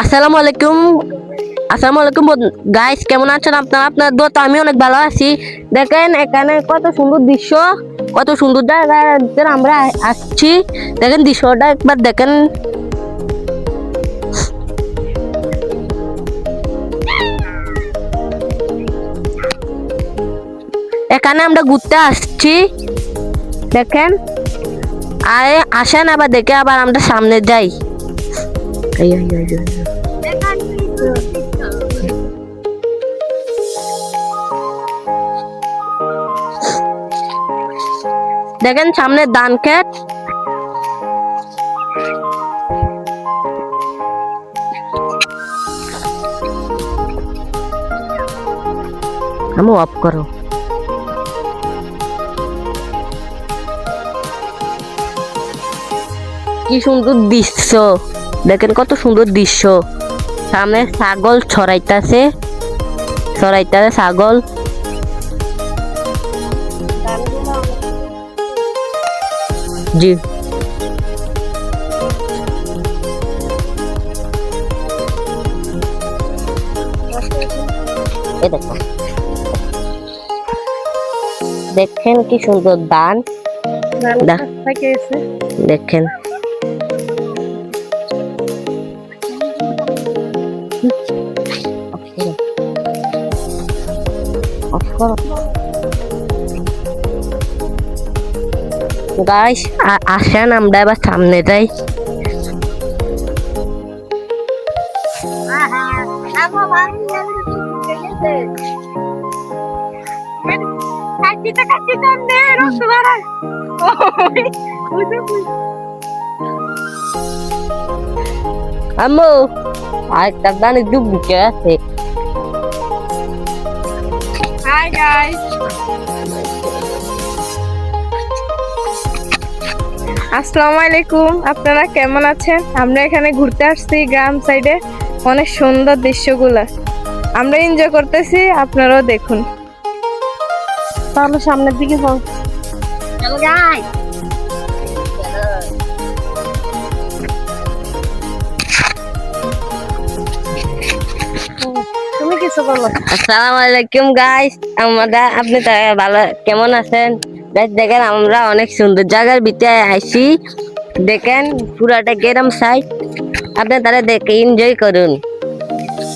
আসসালামু আলাইকুম। আসসালামু আলাইকুম গাইস কেমন আছেন আপনারা? আপনার দোস্ত আমি অনেক ভালো আছি। দেখেন, এখানে কত সুন্দর দৃশ্য, কত সুন্দর জায়গায় আমরা আসছি। দেখেন, দৃশ্যটা একবার দেখেন। এখানে আমরা ঘুরতে আসছি। দেখেন আরে আসেন আবার দেখে আবার আমরা সামনে যাই। এই। দেখেন সামনে ধান ক্ষেত আমি অফ করো। কি সুন্দর দৃশ্য। দেখেন কত সুন্দর দৃশ্য। সামনে ছাগল ছড়াইতাছে। ছড়াইতাছে ছাগল। জি এ দেখো দেখেন কি সুন্দর দান দা- থেকে এসে গাইস আসেন আমরা এবার সামনে যাই। আম্মু আরেকটা দানে ডুবুকে আছে। হাই গাইস আসসালামু আলাইকুম আপনারা কেমন আছেন? আমরা এখানে ঘুরতে আসছি গ্রাম সাইডে অনেক সুন্দর দৃশ্যগুলা। আমরা এনজয় করতেছি আপনারাও দেখুন। তাহলে সামনের দিকে যাও। তুমি কিছু বলো। আসসালামু আলাইকুম গাইস আমরা আপনি ভালো কেমন আছেন? দেখেন, আমরা অনেক সুন্দর জায়গার ভিতরে আইছি। দেখেন, পুরাটা গেরাম সাইড আপনি তারা দেখে এনজয় করুন।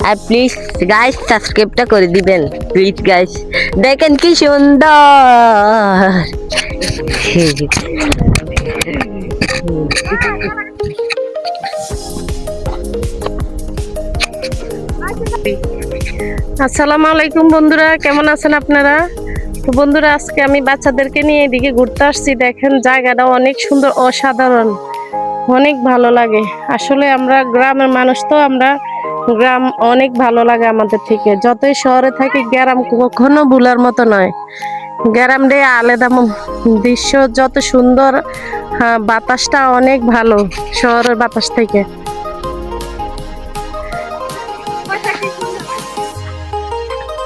আর প্লিজ গাইস সাবস্ক্রাইবটা করে দিবেন। প্লিজ গাইস দেখেন কি সুন্দর। আসসালামু আলাইকুম বন্ধুরা, কেমন আছেন আপনারা? তো বন্ধুরা আজকে আমি বাচ্চাদেরকে নিয়ে এদিকে ঘুরতে আসছি। দেখেন জায়গাটা অনেক সুন্দর অসাধারণ। অনেক ভালো লাগে। আসলে আমরা গ্রামের মানুষ তো আমরা গ্রাম অনেক ভালো লাগে আমাদের থেকে। যতই শহরে থাকি গ্রাম কখনো ভুলার মতো নয়। গ্রাম রে আলাদা দৃশ্য যত সুন্দর হ্যাঁ, বাতাসটা অনেক ভালো শহরের বাতাস থেকে।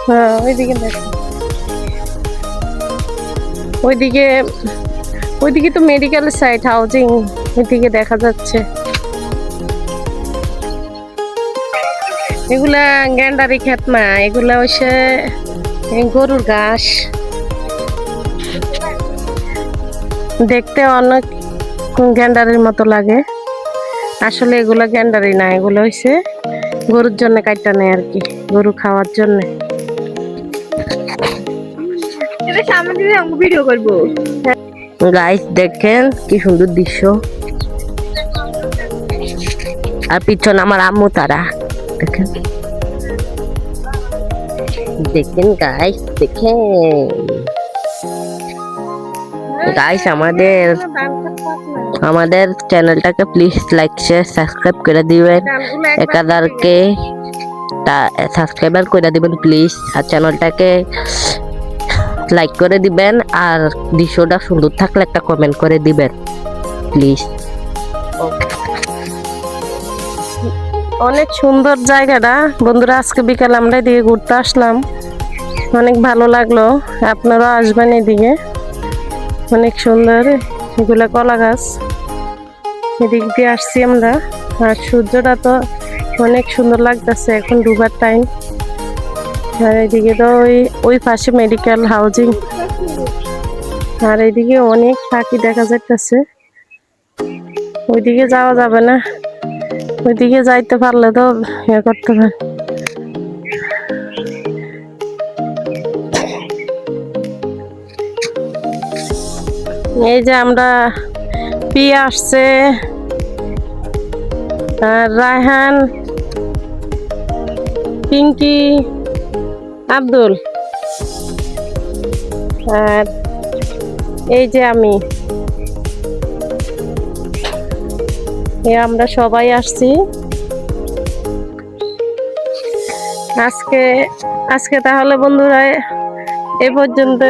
হ্যাঁ ওইদিকে দেখো ওইদিকে ওইদিকে তো মেডিকেল সাইট হাউজিং ওইদিকে দেখা যাচ্ছে। এগুলা গ্যান্ডারি ক্ষেত না এগুলা হচ্ছে গরুর ঘাস। দেখতে অনেক গ্যান্ডারির মতো লাগে। আসলে এগুলা গ্যান্ডারি না, এগুলো হচ্ছে গরুর জন্য কাটটা নেয় আর কি, গরু খাওয়ার জন্য। সামনে দিয়ে আমি ভিডিও করব। গাইস দেখেন কি সুন্দর দৃশ্য। আর পিছনে আমার আম্মু, তারা। দেখেন। দেখেন গাইস দেখেন। গাইস আমাদের আমাদের চ্যানেলটাকে প্লিজ লাইক শেয়ার সাবস্ক্রাইব করে দিবেন। একাদারকে সাবস্ক্রাইবার করে দিবেন প্লিজ আর চ্যানেলটাকে লাইক করে দিবেন আর দৃশ্যটা সুন্দর থাকলে একটা কমেন্ট করে দিবেন প্লিজ অনেক সুন্দর জায়গাটা। বন্ধুরা, আজকে বিকাল আমরা এদিকে ঘুরতে আসলাম। অনেক ভালো লাগল। আপনারাও আসবেন এদিকে। অনেক সুন্দর এগুলা কলা গাছ। এদিক দিয়ে আসছি আমরা। আর সূর্যটা তো অনেক সুন্দর লাগতেছে এখন ডুবার টাইম আর এইদিকে তো ওই ওই পাশে মেডিকেল হাউজিং আর এইদিকে অনেক পাখি দেখা যাইতেছে। ওইদিকে যাওয়া যাবে না। ওইদিকে যাইতে পারলে তো ইয়ে করতে পারে এই যে আমরা পিয়া আসছে। আর রায়হান, পিঙ্কি। আব্দুল। আর এই যে আমি। আমরা সবাই আসছি। আজকে আজকে তাহলে বন্ধুরা, এ পর্যন্ত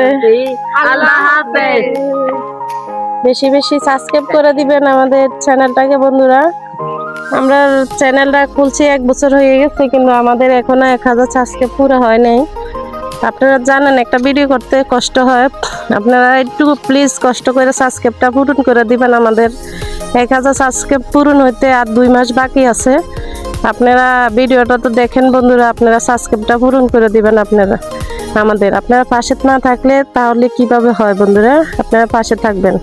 বেশি বেশি সাবস্ক্রাইব করে দিবেন আমাদের চ্যানেলটাকে বন্ধুরা। আমরা চ্যানেলটা খুলছি, এক বছর হয়ে গেছে, কিন্তু আমাদের এখনও এক হাজার সাবস্ক্রাইব পুরো হয় নাই। আপনারা জানেন, একটা ভিডিও করতে কষ্ট হয়। আপনারা একটু প্লিজ কষ্ট করে সাবস্ক্রাইবটা পূরণ করে দিবেন আমাদের। এক হাজার সাবস্ক্রাইব পূরণ হইতে আর দুই মাস বাকি আছে। আপনারা ভিডিওটা তো দেখেন বন্ধুরা, আপনারা সাবস্ক্রাইবটা পূরণ করে দিবেন আপনারা, আমাদের। আপনারা পাশে না থাকলে তাহলে কীভাবে হয় বন্ধুরা? আপনারা পাশে থাকবেন।